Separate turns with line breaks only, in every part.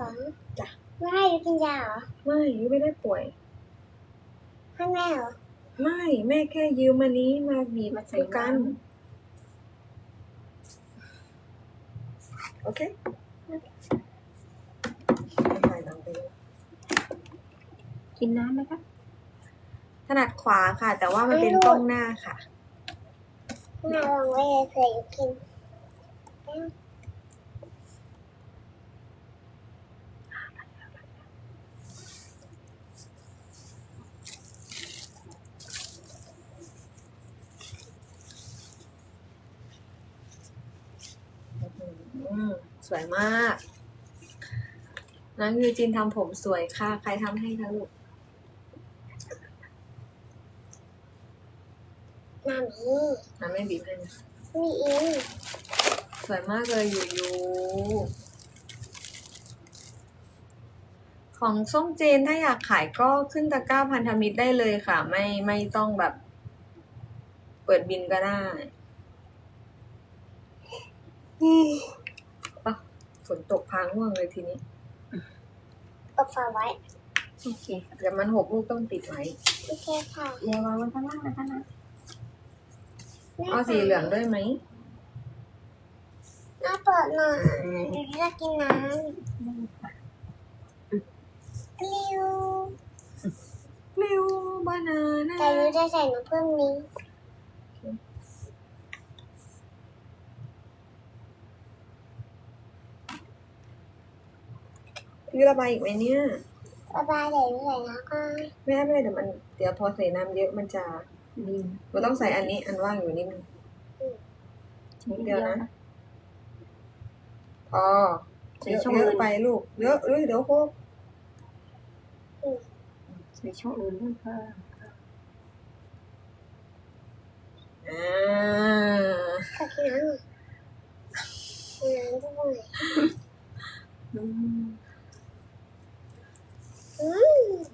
ของ
จ้ะ
ไม่ให้ยูกินยาเหรอ
ไม่ยูไม่ได้ป่วย
ให้แม่เหรอ
ไม่แม่แค่ยืมอันนี้มาบีบ
มาใส่
คู่กัน
น้
โอเคใส่ลงไปเลย
กินน้ำไหมคะ
ถนัดขวาค่ะ แต่ว่ามันเป็นกล้องหน้าค่ะ
แม่ลองไว้เลยเผื่อยูกิน
มสวยมากน้องยูจินทำผมสวยค่ะ ใครทำให้คะลูก
น้ำนี้
น้ำไม่บีบให้นะ
มีอิน
สวยมากเลยยูยู ของส้มเจนถ้าอยากขายก็ขึ้นตะกร้าพันธมิตรได้เลยค่ะ ไม่ไม่ต้องแบบ เปิดบินก็ได้ปะ ฝนตกพาง่วงเลยทีนี้
อบฝาไว้
โอเค
เดี๋ยวมันหกลูกต้องติดไว้
โอเคค่ะ
อย่าวางไว้ข้างล่างนะคะนะ
แม่
เอาสีเหลืองด้วยไหม
แม่เปิดหน่อยยูจะกินน้ำกลิว
ปลิวบานาน่า
แต่ยูจะใส่น้ำเพิ่มนี้
ยูระบายอีกไหมเนี่ย
ระบายเดี๋ยวยูใส่น้ำก่อน
ไม่ได้ไม่ได้เดี๋ยวมันเดี๋ยวพอใส่น้ำเยอะมันจะ
ดี
มันต้องใส่อันนี้อันว่างอยู่นิดนึง
นิด
เดี๋
เดี
ย
ยวว
นะ
นะ
พอ
ใส่
เยอะ
ช่อง
เย
อื่
อะ
น
ไปลูกเยอะเอ้ยเดี๋ยวโคก
ใส่ช่องอื่นด้วยค่ะ
อ่า
ขอกินน้ำหน่อยน้ำด้วย
อืม
อืม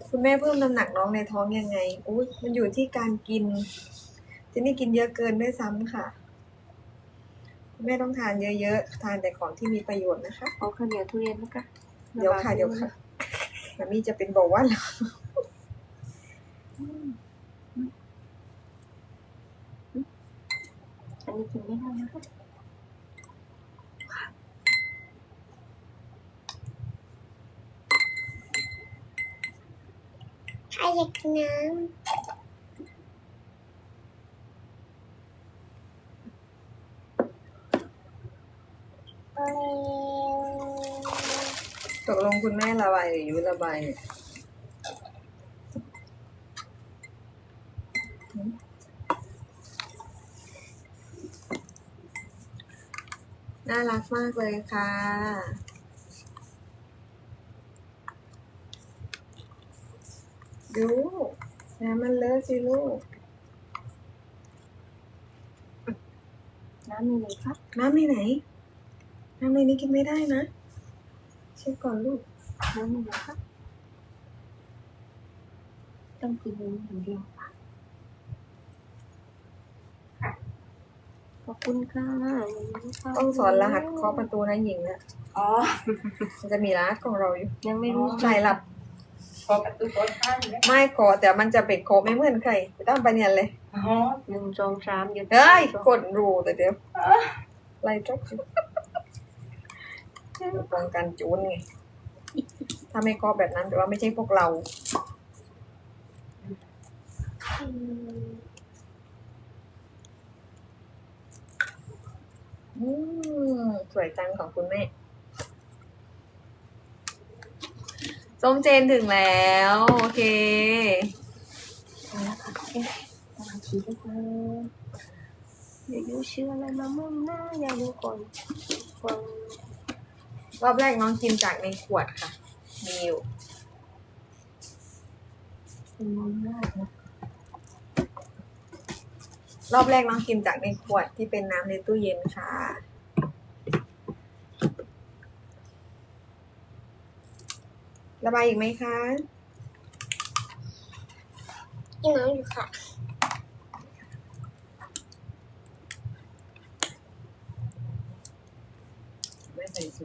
คุณแม่เพิ่มน้ำหนักน้องในท้องยังไงอุ้ยมันอยู่ที่การกินที่นี่กินเยอะเกินด้วยซ้ำค่ะคุณแม่ต้องทานเยอะๆ ทานแต่ของที่มีประโยชน์นะคะ
เอาข้าวเหนียวทุเรียนนะคะ
เดี๋ยวค่ะเดี๋ยวค่ะมันมีจะเป็นเบอกว่าแล้ว
อันนี้กินไม่ได้นะคะ
ใคร อยากกินน้ำเร็ว
ตกลงคุณแม่ระบายหรือยุระบายเนี่ยน่ารักมากเลยค่ะ ดูน้ำมันเลอะสิลูก
น้ำมีไหมคะ
น้ำในไหน น้ำในนี้กินไม่ได้นะ เช็คก่อนลูก
น้ำมีไหมคะต้องกินอย่างเดียวค่ะ ขอบคุณค่ะ
ต้องสอนรหัสเคาะประตูนะหญิงนะ
อ๋อ
มันจะมีรหัสของเราอยู่
ยังไม่รู้
ใช่หลับ
ขอประตูก่อนข้างนะ
ไม่ขอแต่มันจะเป็นโคไม่เหมือนใครไปตามไปเนี่ยเลย
อ๋อ
หนึ่งสองสามหยุด
เฮ้ยกดรูแต่เดี๋ยวไล่จบอยู่ป้องกันจูนไงถ้าไม่เคาะแบบนั้นแปลว่าไม่ใช่พวกเรา
อืม
อืมสวยจังของคุณแม่ ส้มเจนถึงแล้ว โอเค
นะคะเอ๊ะสมาธิด้วยค่ะเดี๋ยวยูเชื่ออะไรมามั่งนะอย่าดูก่อนฟัง
รอบแรกน้องกินจากในขวดค่ะ มีอยู่รอบแรกน้องกินจากในขวดที่เป็นน้ำในตู้เย็นค่ะ ระบายอีกไหมคะ
ยังน้ำอยู่ค่ะ
ไม่ใส่ซี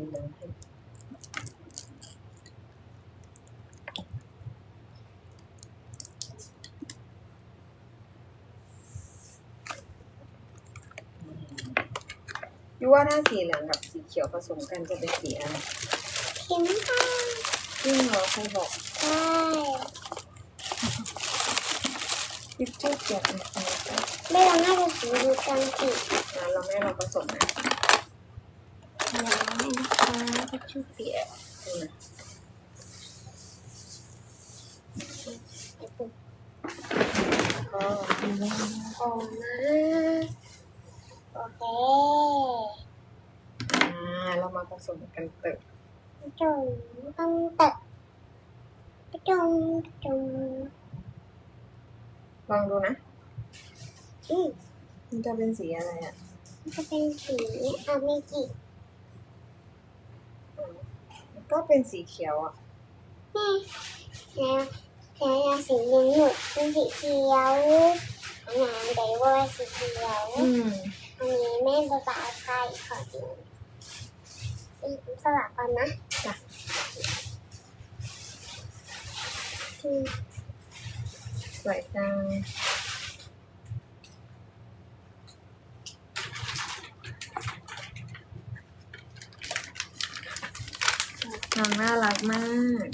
ยูว่าถ้าสีเหลืองกับสีเขียวผสมกันจะเป็นสีอะไร
พิมพ์ค่ะ
จริงเหรอใครบอก
ใช่
ทิชชู่เปียกนะ
ไม่เราน่าจะสีดูกันสิ
อะเราไม่เราผสมนะ
เดี๋ยวให้นะคะทิชชู่เปียก
อืมก็
โอ้มาโอเค
อ่าเรามาผสมกันเติม
จงต้องตัดจงจง
ลองดูนะ
อืม
มันจะเป็นสีอะไรอะ
มันจะเป็นสีอาเมจิ
อืมก็เป็นสีเขียวอะ
นี่แล้วแล้วสีเหลืองหนุดเป็นสีเขียวอันนั้นเดยวว่าสีเขียว
อืม
อันนี้แม่ภาษาไทยขอดูอีกสลับกันนะ
จ้ะ
อืม
สวยจังน้องน่ารักมาก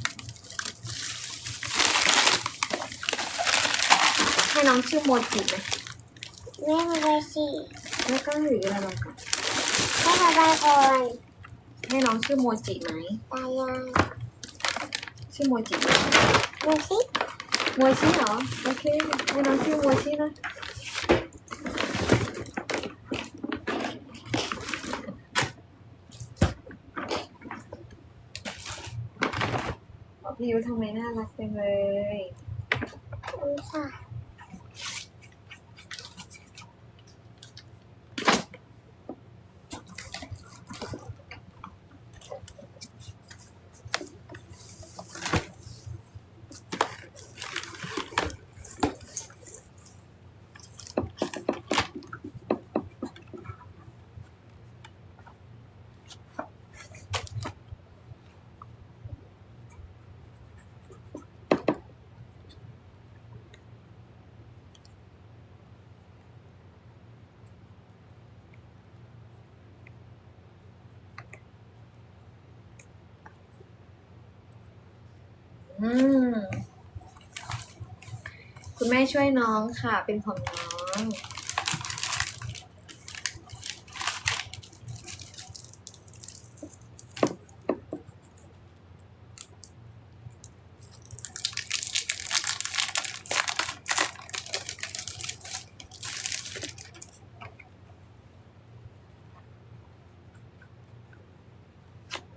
ให้น้องชื่อโมจิไหม
แม่มาไปสิ
แล้วก็หรืออะไรบ้างก่อน
แม่มาไปก่อน
ให้น้องชื่อโมจิไหม
ตายาย
ชื่อโมจิไหม
ดูสิ
โมชิเหรอ โอเคให้น้องชื่อโมชินะพี่ยุทำไมน่ารักจังเลย
ดูค่ะ
อืมคุณแม่ช่วยน้องค่ะ เป็นของน้อง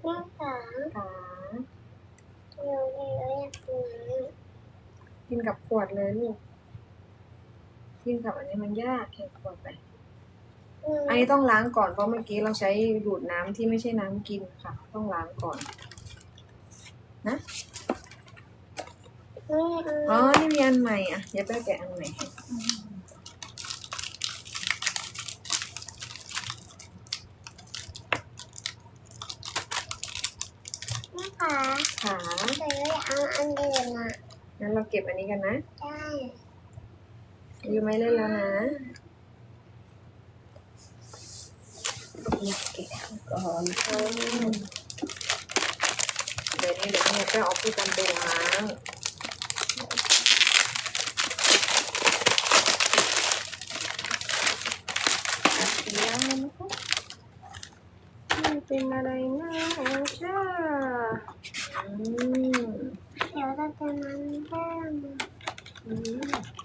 แม่ขา
ค่ะ
เร็วเร็วอยากกินน้
กินกับขวดเลยลูก กินกับอันนี้ มันยากแค่ขวดไปำ
อืม
อันนี้ต้องล้างก่อนเพราะเมื่อกี้เราใช้ดูดน้ำที่ไม่ใช่น้ำกินค่ะ ต้องล้างก่อน นะ
แม่เอา
อ๋อ นี่มีอันใหม่อะเดี๋ยวไปแกะอันใหม่ให้
แม่ขา
ขา
เดี๋ยวเอาอันเดิมอะ
งั้นเราเก็บอันนี้กันนะ
ได้
ยูไม่เล่นแล้วนะ
เก็บก่อน
เดี๋ยวนี้เดี๋ยวแม่ก็เอาผู้กันไปล้าง
แล้วนะคะมันเป็นอะไรนะจ้า
อืม
เดี๋ยวเราจะมันเพิ่ม
อืม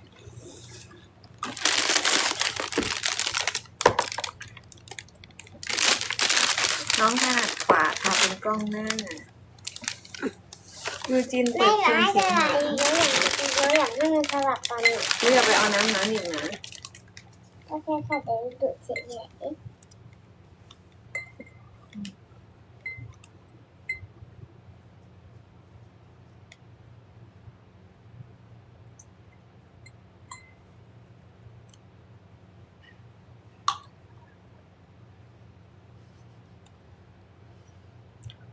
น้องถนัดขวาค่ะเป็นกล้องหน้า ยูจินเปิ
แม่
ด
อยาก
ม
ให้
เสียง
ลับอีกเยอะอย่างเยอะอย่างให้มันสลับกันอะ
ยูอย่าไปเอาน้ำนั้นอีกนะ
ก็แค่ค่ะเดี๋ยวดูดเสียงใหญ่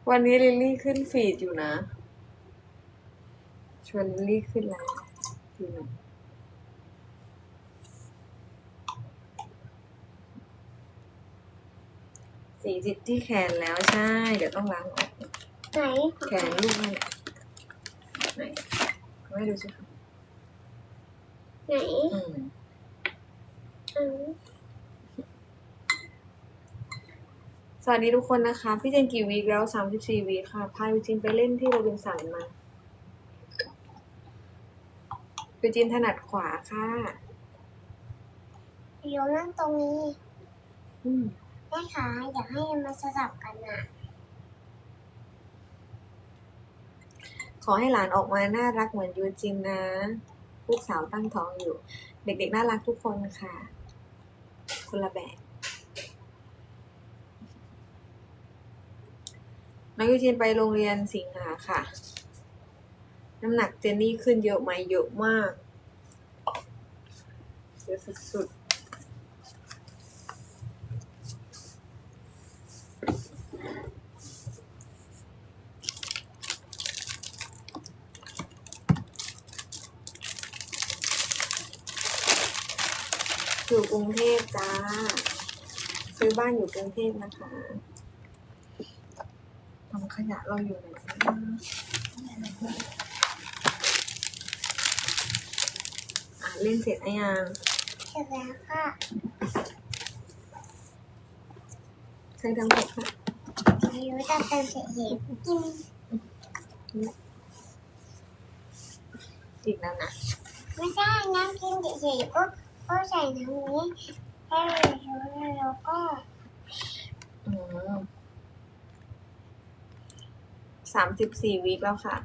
วันนี้ลิลลี่ขึ้นฟีดอยู่นะ ชวนลิลลี่ขึ้นไลน์ดูหน่อยสีติดที่แขนแล้วใช่ เดี๋ยวต้องล้างออก
ไหน
แขนลูกนั่นแหละไหนเอาให้ดูสิคะ
ไหน
อืม
อืม
สวัสดีทุกคนนะคะ พี่เจนกี่วีคแล้วสามสิบสี่วีคค่ะ พายูจินไปเล่นที่โรบินสันมา ยูจินถนัดขวาค่ะ
โยนนั่งตรงนี้
อืม
แม่คะอยากให้มันสลับกันอะ
ขอให้หลานออกมาน่ารักเหมือนยูจินนะ ลูกสาวตั้งท้องอยู่ เด็กๆน่ารักทุกคนค่ะ คนละแบบน้องยูจินไปโรงเรียนสิงหาค่ะ น้ำหนักเจนนี่ขึ้นเยอะไหมเยอะมากเยอะสุดๆอยู่กรุงเทพจ้า ซื้อบ้านอยู่กรุงเทพนะคะทำขยะเราอยู่ไหนนะอะ เล่นเสร็จหรือยัง
เสร็จแล้วค่ะ
ใช้ทั้งหมดค่ะ
โยจะเป็นเศษเหตุกิน
อีกแล้วนะ
ไม่ใช่น้ำกินเฉยๆก็ก็ใส่น้ำนี้ให้โยแล้วก็
อืมสามสิบสี่วีคแล้วค่ะ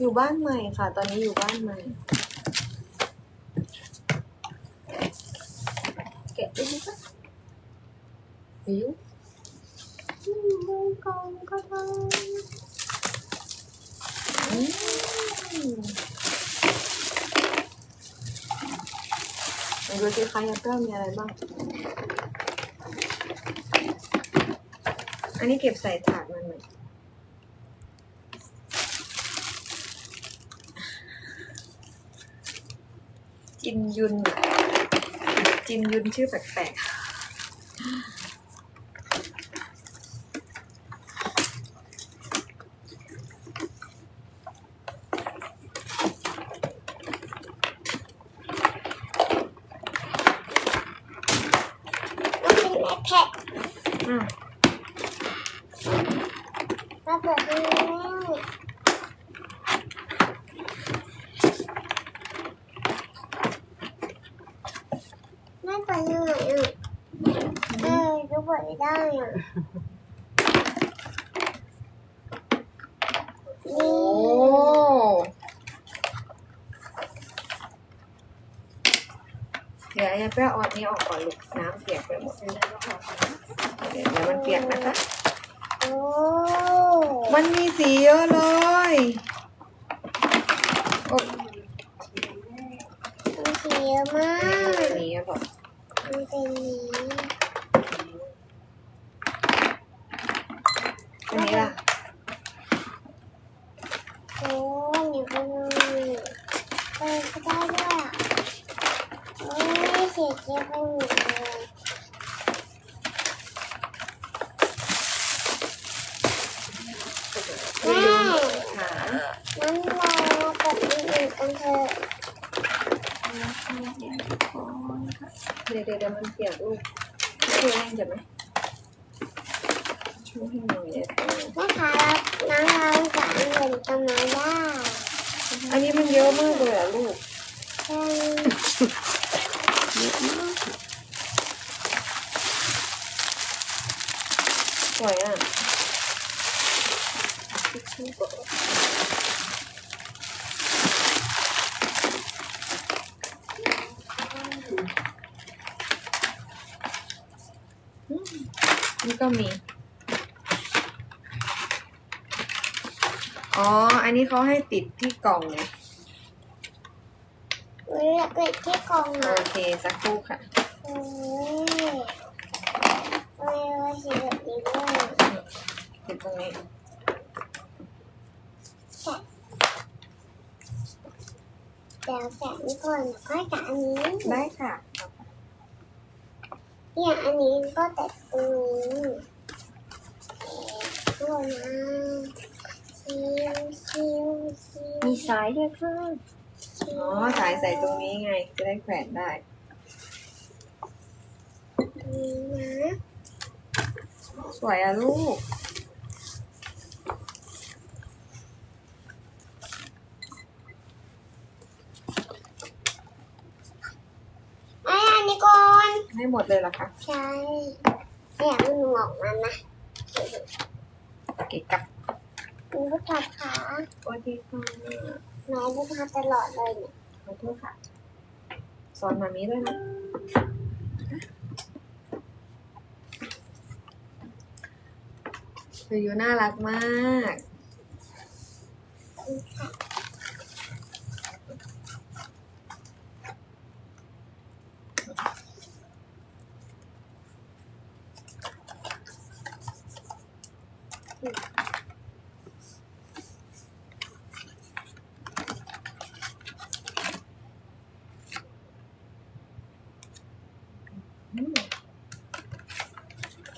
อยู่บ้านใหม่ค่ะ ตอนนี้อยู่บ้านใหม่ แกะได้ไหมคะวิว
ดูกองก็ได้
อืมมาดูสิคะยัตเตอร์มีอะไรบ้าง อันนี้เก็บใส่ถาดมันไหมจิน ยุนจินยุนชื่อแปลกๆ
ก็เป็นไอแพด
อืม
มาเปิดดูแม่เปิดยังไงอะเออดู เปิดไม่ได้อะ
โอ้เดี๋ยวอย่าเปรี้ยวเอาอันนี้ออกก่อนลูกน้ำเปียกไปหมดเดี๋ยวเดี๋ยวมันเปียกนะคะ
โอ้
มันมีสีเยอะเลยโอ้ย
มันสีเยอะมาก
สีอะบอก
มันเป็นนี้
อันนี้ล่ะ
โอ้ยอยู่บนนี้เออก็ได้ด้วยอะโอ้ยเสียเกียร์ไปหมดเลย
ไม่รู้หา
งั้นเรากดอีกหนึ่งกันเถอะ
เดี๋ยวเดี๋ยวเดี๋ยว มันเปียกลูกช่วยให้จะไหมช่วยให้หน่อยไดี๋ยว
แม่คะแล้วน้องเราจะเอาเงินตรงไหนได้
อันนี้มันเยอะมากเลยอะลูก
เช่น
สวยอะอืมนี่ก็มี อ๋อ อันนี้ เขาให้ติดที่กล่องเลย
เฮ้ยเกิดที่กอง
โอ
อะ
เคสักครู่ค่ะ
เฮ้ยเฮ้ยว่าสีแบบนี้ด้วย
ติดตรงนี้
เดี๋ยวแกะนี่ก่อนแล้วค่อยแกะอันนี้
ได้ค่ะ
นเนี่ยอันนี้ก็แต่ตรงนี้โอ้นะชิวชิวชิว
มีสายด้วยค่ะ
อ๋อ สายใส่ตรงนี้ไง จะได้แขวนได้
นี่นะ
สวยอะลูก
ไอ้อันนี้ก่อน
ให้หมดเลยเหรอคะ
ใช่เนี่ยมันงอกมันนะ
เก๋กับ
คุณผู้ชมคะ
สวัสดีค่ะ
น้องผู้ชมตลอดเลยเนี่ย
ขอโทษค่ะ สอนมามีด้วยนะคืออยู่น่ารักมาก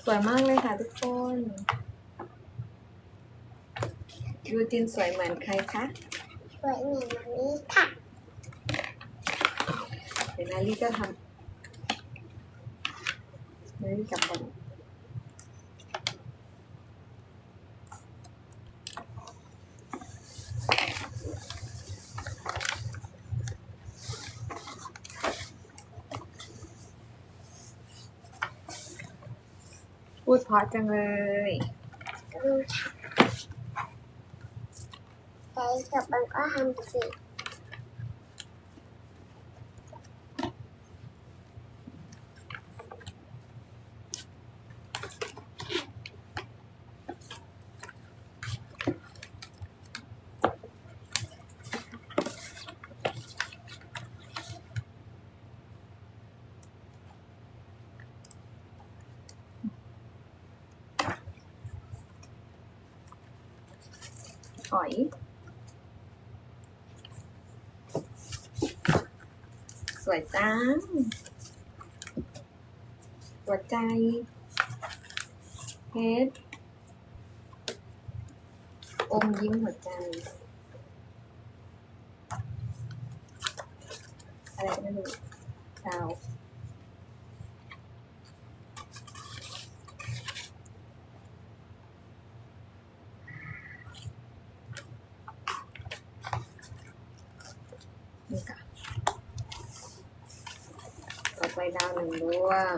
ส วยมากเลยค่ะทุกคนยูจินสวยเหมือนใครคะ
สวยเหมือนแบบนี้ค่ะ
เดี๋ยวนาลีก็ทำนาลีกลับบอล พูดเพราะจังเลย
ดูค่ะใจกับมันก็ทำสิ
หอย สวยจังหัวใจเพชรอมยิ้มหัวใจ อะไรก็ไม่รู้ดาวนี่ค่ะ ต่อไปดาวหนึ่งดวง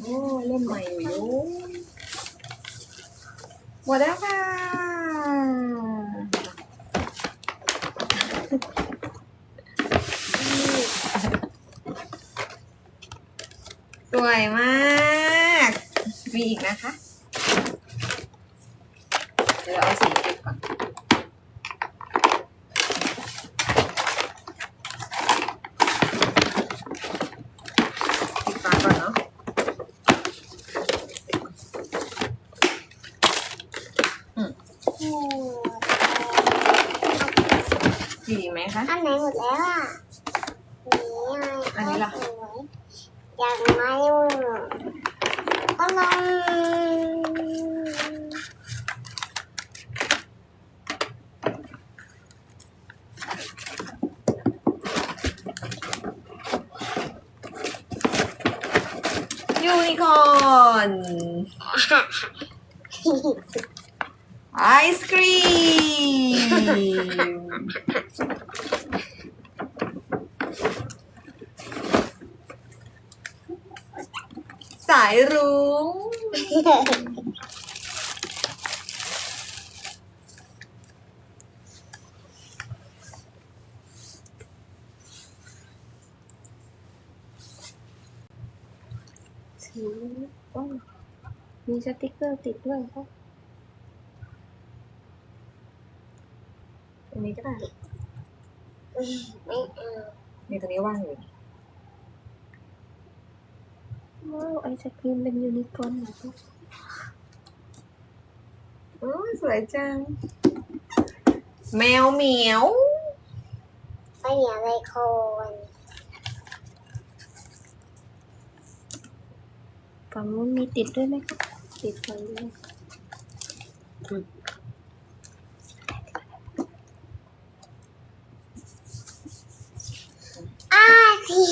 โอ้เล่มใหม่อยู่หมดแล้วค่ะ สวยมาก มีอีกนะคะ เดี๋ยวเอาสีปิดก่อนปิดฝาก่อนเนาะ
อืม
มีอีกไหมคะ
อันไหนหมดแล้วอะนี่ไง
อันนี้ล่ะ
สวยยังไม่หมดก็ลอง
ยูนิคอร์นไอศครีมสายรุ้ง
สีโอ้มี สติกเกอร์ติดด้วยค่ะ
อันนี้ก็ได้
ไม่เอา
นี่ตรงนี้ว่างอยู่
ว้าวไอศครีมเป็นยูนิคอร์นเหรอลูก
โอ้ยสวยจัง แมวเหมียว
ไม่เหนียวเลยโคน
ฝั่งนู้นมีติดด้วยไหมครับ ติดฝั่งนี้
อ้าพี่